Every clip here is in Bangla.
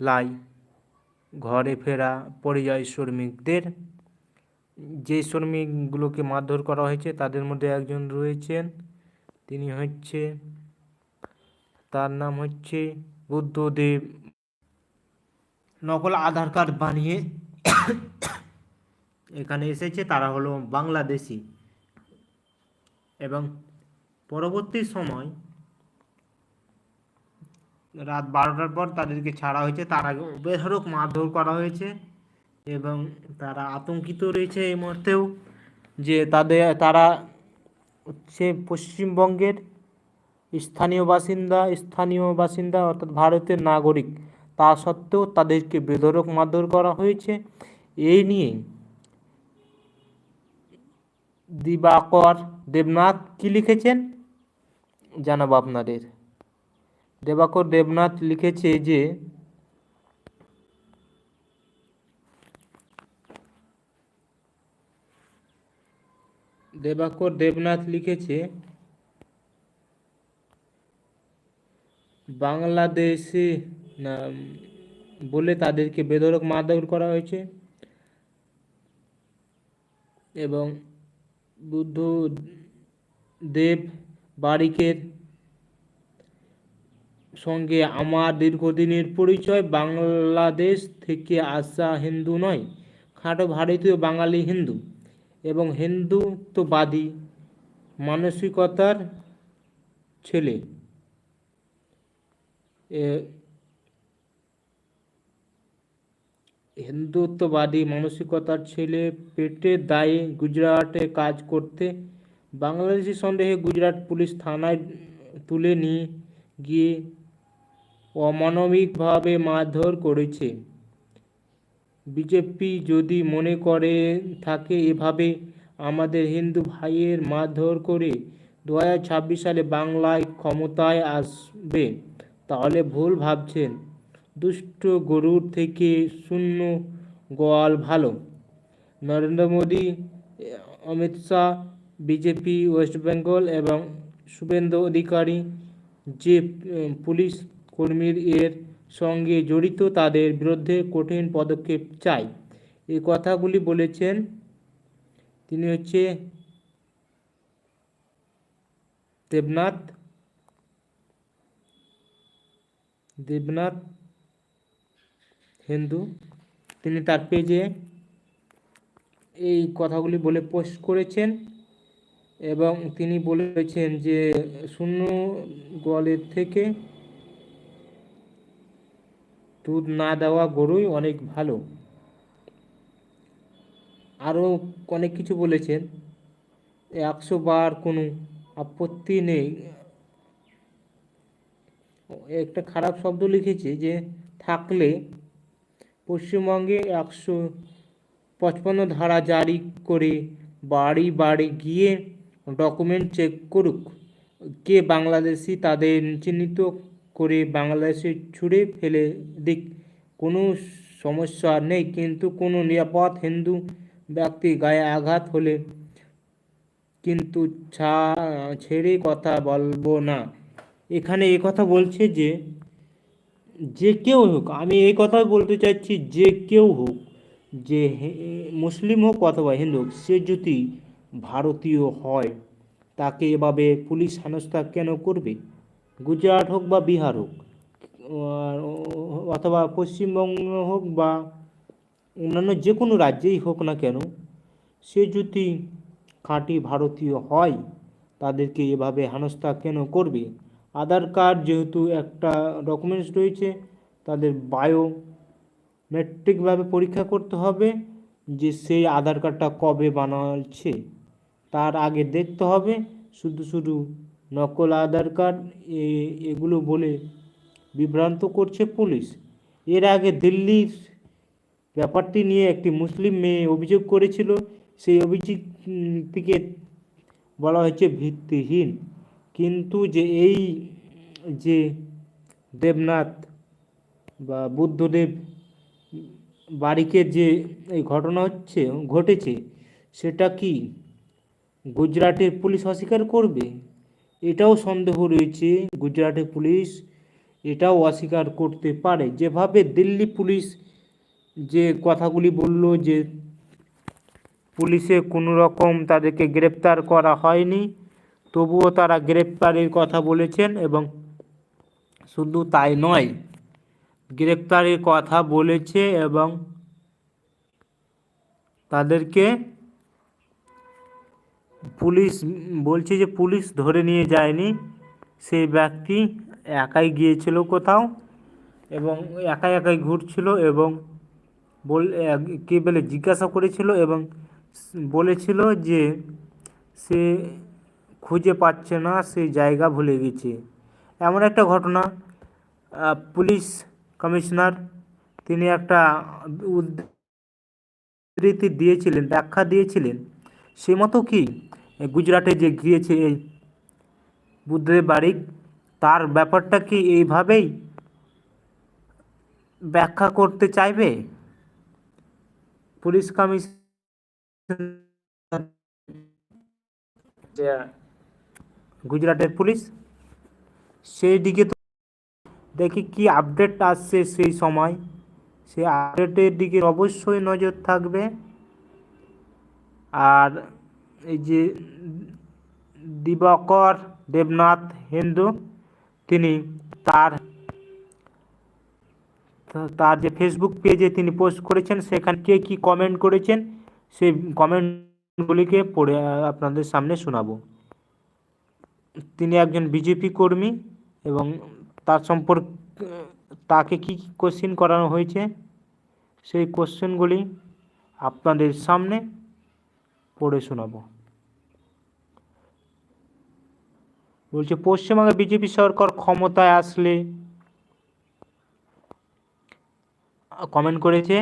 লাই ঘরে ফেরা পরিযায়ী শ্রমিকদের। যে শ্রমিকগুলোকে মারধর করা হয়েছে, তাদের মধ্যে একজন রয়েছেন, তিনি হচ্ছে, তার নাম হচ্ছে বুদ্ধদেব। নকল আধার কার্ড বানিয়ে এখানে এসেছে, তারা হলো বাংলাদেশি। এবং পরবর্তী সময় রাত বারোটার পর তাদেরকে ছাড়া হয়েছে। তার আগে বেধরক মারধর করা হয়েছে এবং তারা আতঙ্কিত রয়েছে এই মুহূর্তেও যে তাদের, তারা হচ্ছে পশ্চিমবঙ্গের স্থানীয় বাসিন্দা স্থানীয় বাসিন্দা অর্থাৎ ভারতের নাগরিক। তা সত্ত্বেও তাদেরকে বেধরক মারধর করা হয়েছে। এই নিয়ে দিবাকর দেবনাথ কি লিখেছেন? জানাব আপনাদের। দেবাকর দেবনাথ লিখেছে যে, দেবাকর দেবনাথ লিখেছে, বাংলাদেশে বলে তাদেরকে বেধরক মারধর করা হয়েছে এবং বুদ্ধ দেব বারিকের সঙ্গে আমার দীর্ঘদিনের পরিচয় বাংলাদেশ থেকে আসা হিন্দু নয়, খাটো ভারতীয় বাঙালি হিন্দু এবং হিন্দুত্ববাদী মানসিকতার ছেলে। হিন্দুত্ববাদী মানসিকতার ছেলে পেটের দায়ে গুজরাটে কাজ করতে, বাংলাদেশি সন্দেহে গুজরাট পুলিশ থানায় তুলে নিয়ে গিয়ে অমানবিকভাবে মারধর করেছে। বিজেপি যদি মনে করে, থাকে এভাবে আমাদের হিন্দু ভাইয়ের মারধর করে দু হাজার ছাব্বিশ সালে বাংলায় ক্ষমতায় আসবে, তাহলে ভুল ভাবছেন। দুষ্ট গরুর থেকে শূন্য গোয়াল ভালো। Narendra Modi, Amit Shah, BJP, West Bengal এবং শুভেন্দু অধিকারী যে পুলিশ কর্মীর এর সঙ্গে জড়িত তাদের বিরুদ্ধে কঠিন পদক্ষেপ চাই। এই কথাগুলি বলেছেন তিনি হচ্ছে দেবনাথ দেবনাথ হিন্দু। তিনি তার পেজে এই কথাগুলি বলে পোস্ট করেছেন এবং তিনি বলেছেন যে শূন্য গোয়ালের থেকে দুধ না দেওয়া গরুই অনেক ভালো। আরও অনেক কিছু বলেছেন। একশো বার কোনো আপত্তি নেই। একটা খারাপ শব্দ লিখেছে যে, থাকলে পশ্চিমবঙ্গে একশো পঁচপান্ন ধারা জারি করে বাড়ি বাড়ি গিয়ে ডকুমেন্ট চেক করুক। কে বাংলাদেশি তাদের চিহ্নিত করে বাংলাদেশে ছুঁড়ে ফেলে দিক। কোনো সমস্যা নেই, কিন্তু কোনো নিরাপদ হিন্দু ব্যক্তি গায়ে আঘাত হলে কিন্তু ছা, ছেড়ে কথা বলব না। এখানে এ কথা বলছে যে যে কেউ হোক, আমি এই কথা বলতে চাইছি যে কেউ হোক, যে মুসলিম হোক অথবা হিন্দু হোক, সে যদি ভারতীয় হয়, তাকে এভাবে পুলিশ হেনস্থা কেন করবে? গুজরাট হোক বা বিহার হোক অথবা পশ্চিমবঙ্গ হোক বা অন্যান্য যে কোনো রাজ্যেই হোক না কেন, সে যদি খাঁটি ভারতীয় হয়, তাদেরকে এভাবে হেনস্থা কেন করবে? আধার কার্ড যেহেতু একটা ডকুমেন্টস রয়েছে, তাদের বায়ো মেট্রিকভাবে পরীক্ষা করতে হবে যে সেই আধার কার্ডটা কবে বানাচ্ছে, তার আগে দেখতে হবে, শুধু শুধু নকল আধার কার্ড এগুলো বলে বিভ্রান্ত করছে পুলিশ। এর আগে দিল্লির ব্যাপারটি নিয়ে একটি মুসলিম মেয়ে অভিযোগ করেছিল। সেই অভিযোগটিকে বলা হয়েছে ভিত্তিহীন। কিন্তু যে এই যে দেবনাথ বা বুদ্ধদেব বারিকের যে এই ঘটনা হচ্ছে, ঘটেছে, সেটা কি গুজরাটের পুলিশ অস্বীকার করবে? এটাও সন্দেহ রয়েছে গুজরাটে পুলিশ এটাও অস্বীকার করতে পারে। যেভাবে দিল্লি পুলিশ যে কথাগুলি বলল যে পুলিশে কোনো রকম তাদেরকে গ্রেপ্তার করা হয়নি, তবুও তারা গ্রেপ্তারের কথা বলেছেন এবং শুধু তাই নয়, গ্রেপ্তারের কথা বলেছে এবং তাদেরকে পুলিশ বলছে যে পুলিশ ধরে নিয়ে যায়নি। সেই ব্যক্তি একাই গিয়েছিল কোথাও এবং একাই একাই ঘুরছিল এবং বল কে বলে জিজ্ঞাসা করেছিল এবং বলেছিল যে সে খুঁজে পাচ্ছে না, সে জায়গা ভুলে গেছে। এমন একটা ঘটনা পুলিশ কমিশনার তিনি একটা উদ্ধৃতি দিয়েছিলেন, ব্যাখ্যা দিয়েছিলেন। সে মতো কি? গুজরাটে যে গিয়েছে এই বুদ্ধদেব বারিক তার ব্যাপারটা কি এইভাবেই ব্যাখ্যা করতে চাইবে? পুলিশ কমিশন গুজরাটের পুলিশ? সেই দিকে তো দেখি কি আপডেট আসছে সেই সময়। সেই আপডেটের দিকে অবশ্যই নজর থাকবে। আর এই যে দিবাকর দেবনাথ হিন্দু, তিনি তার তার যে ফেসবুক পেজে তিনি পোস্ট করেছেন, সেখানে কে কী কমেন্ট করেছেন, সেই কমেন্টগুলিকে পড়ে আপনাদের সামনে শোনাবো। তিনি একজন বিজেপি কর্মী এবং তার সম্পর্কে, তাকে কি কোশ্চেন করানো হয়েছে, সেই কোশ্চেনগুলি আপনাদের সামনে পড়ে শোনাবো। বলছে, পশ্চিমবঙ্গে বিজেপি সরকার ক্ষমতায় আসলে কমেন্ট করেছে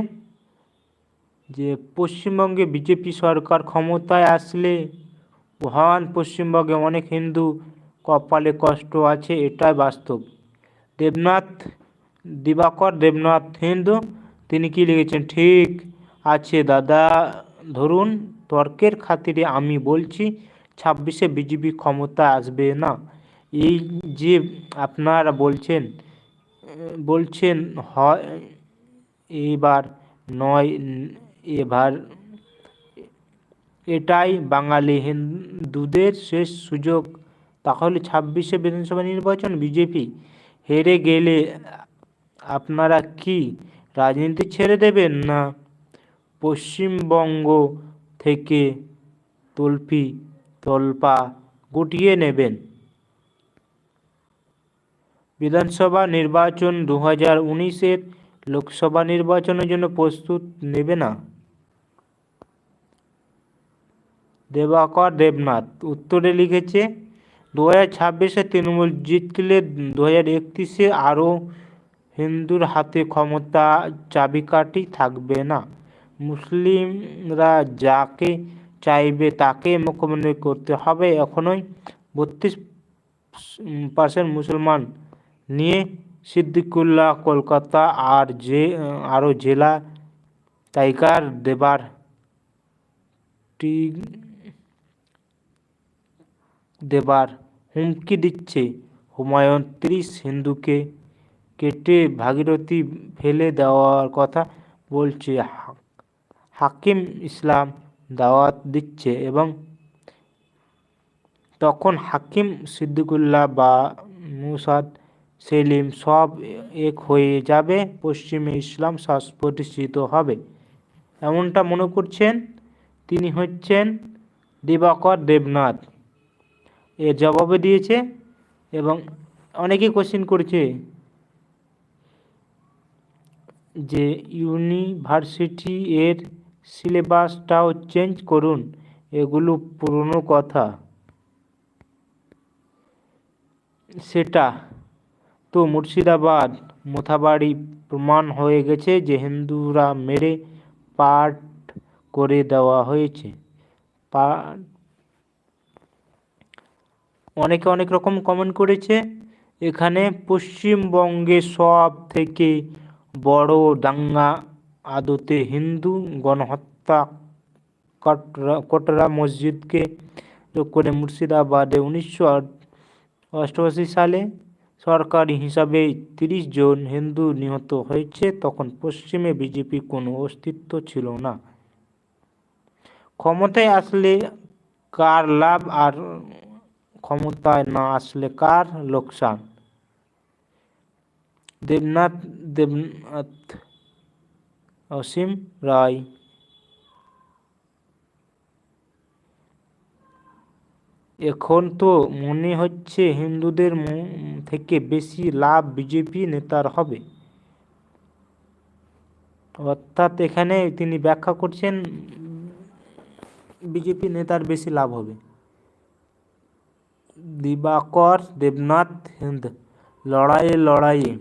যে, পশ্চিমবঙ্গে বিজেপি সরকার ক্ষমতায় আসলে মহান পশ্চিমবঙ্গে অনেক হিন্দু কপালে কষ্ট আছে, এটাই বাস্তব। দেবনাথ দিবাকর, দেবনাথ হিন্দু, তিনি কি লিখেছেন? ঠিক আছে দাদা, ধরুন তর্কের খাতিরে আমি বলছি, ছাব্বিশে বিজেপি ক্ষমতা আসবে না। এই যে আপনারা বলছেন বলছেন হয় এইবার নয়, এবার এটাই বাঙালি হিন্দুদের শেষ সুযোগ। তাহলে ছাব্বিশে বিধানসভা নির্বাচন বিজেপি হেরে গেলে আপনারা কি রাজনীতি ছেড়ে দেবেন না? পশ্চিমবঙ্গ থেকে তল্পি তলপা গুটিয়ে নেবেন। বিধানসভা নির্বাচন দু হাজার উনিশের লোকসভা নির্বাচনের জন্য প্রস্তুত নেবে না? দেবাকর দেবনাথ উত্তরে লিখেছে দু হাজার ছাব্বিশে তৃণমূল জিতলে দু হাজার একত্রিশে আরও হিন্দুর হাতে ক্ষমতা চাবিকাঠি থাকবে না। মুসলিমরা যাকে চাইবে তাকে মুখ্যমন্ত্রী করতে হবে। এখনই বত্রিশ পার্সেন্ট মুসলমান নিয়ে সিদ্দিকুল্লাহ, কলকাতা আর যে, আরও জেলা তাইকার দেবার দেবার হুমকি দিচ্ছে। হুমায়ুন তিরিশ হিন্দুকে কেটে ভাগীরথী ফেলে দেওয়ার কথা বলছে। হাকিম ইসলাম দাওয়াত দিচ্ছে এবং তখন হাকিম সিদ্দিকুল্লাহ বা মুসাদ সেলিম সব এক হয়ে যাবে, পশ্চিমে ইসলাম শ্বাস প্রতিষ্ঠিত হবে। এমনটা মনে করছেন তিনি হচ্ছেন দিবাকর দেবনাথ। এর জবাবে দিয়েছে এবং অনেকেই কোশ্চেন করছে যে ইউনিভার্সিটি এর সিলেবাসটাও চেঞ্জ করুন, এগুলো পুরনো কথা। সেটা, তো মুর্শিদাবাদ মোথাবাড়ি প্রমাণ হয়ে গেছে যে হিন্দুরা মেরে পাঠ করে দেওয়া হয়েছে। অনেকে অনেক রকম কমেন্ট করেছে। এখানে পশ্চিমবঙ্গে সব থেকে বড় দাঙ্গা আদতে হিন্দু গণহত্যা কটরা মসজিদকে করে মুর্শিদাবাদে উনিশশো অষ্টআশি সালে সরকারি হিসাবে তিরিশ জন হিন্দু নিহত হয়েছে। তখন পশ্চিমে বিজেপি কোনো অস্তিত্ব ছিল না। ক্ষমতায় আসলে কার লাভ আর ক্ষমতায় না আসলে কার লোকসান? দেবনাথ দেবনাথ অসীম রায়। এখন তো মনে হচ্ছে হিন্দুদের থেকে বেশি লাভ বিজেপি নেতার হবে। অর্থাৎ এখানে তিনি ব্যাখ্যা করছেন, বিজেপি নেতার বেশি লাভ হবে। দিবাকর দেবনাথ হিন্দ, লড়াইয়ে লড়াইয়ে।